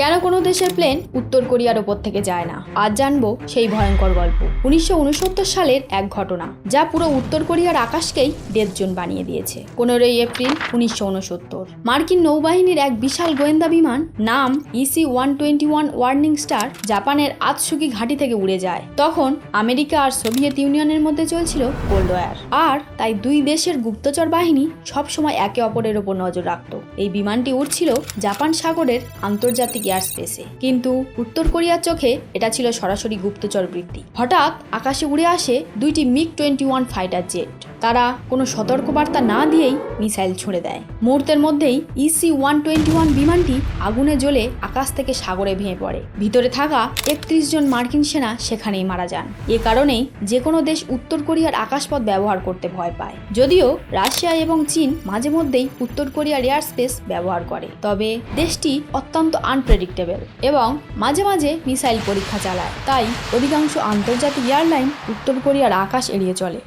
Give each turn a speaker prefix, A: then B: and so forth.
A: কেন কোনো দেশের প্লেন উত্তর কোরিয়ার ওপর থেকে যায় না? আজ জানব সেই ভয়ঙ্কর গল্প। উনিশশো উনসত্তর সালের এক ঘটনা, যা পুরো উত্তর কোরিয়ার আকাশকেই ডেথ বানিয়ে দিয়েছে। পনেরোই এপ্রিল উনিশশো ঊনসত্তর মার্কিন নৌবাহিনীর এক বিশাল গোয়েন্দা বিমান, নাম EC one twenty one warning star জাপানের আতসুকি ঘাঁটি থেকে উড়ে যায়। তখন আমেরিকা আর সোভিয়েত ইউনিয়নের মধ্যে চলছিল কোল্ড ওয়ার আর তাই দুই দেশের গুপ্তচর বাহিনী সবসময় একে অপরের ওপর নজর রাখত। এই বিমানটি উড়ছিল জাপান সাগরের আন্তর্জাতিক এয়ার স্পেসে কিন্তু উত্তর কোরিয়ার চোখে এটা ছিল সরাসরি গুপ্তচর বৃত্তি হঠাৎ আকাশে উড়ে আসে দুইটি MiG twenty one fighter jet. তারা কোনো সতর্কবার্তা না দিয়েই মিসাইল ছুঁড়ে দেয়। মুহূর্তের মধ্যেই ইসি ওয়ান টোয়েন্টি ওয়ান বিমানটি আগুনে জ্বলে আকাশ থেকে সাগরে ভেঙে পড়ে। ভিতরে থাকা একত্রিশ জন মার্কিন সেনা সেখানেই মারা যান। এ কারণেই যে কোনো দেশ উত্তর কোরিয়ার আকাশপথ ব্যবহার করতে ভয় পায়। যদিও রাশিয়া এবং চীন মাঝে মধ্যেই উত্তর কোরিয়ার এয়ার স্পেস ব্যবহার করে। তবে দেশটি অত্যন্ত আনপ্রেডিক্টেবল এবং মাঝে মাঝে মিসাইল পরীক্ষা চালায়। তাই অধিকাংশ আন্তর্জাতিক এয়ারলাইন উত্তর কোরিয়ার আকাশ এড়িয়ে চলে।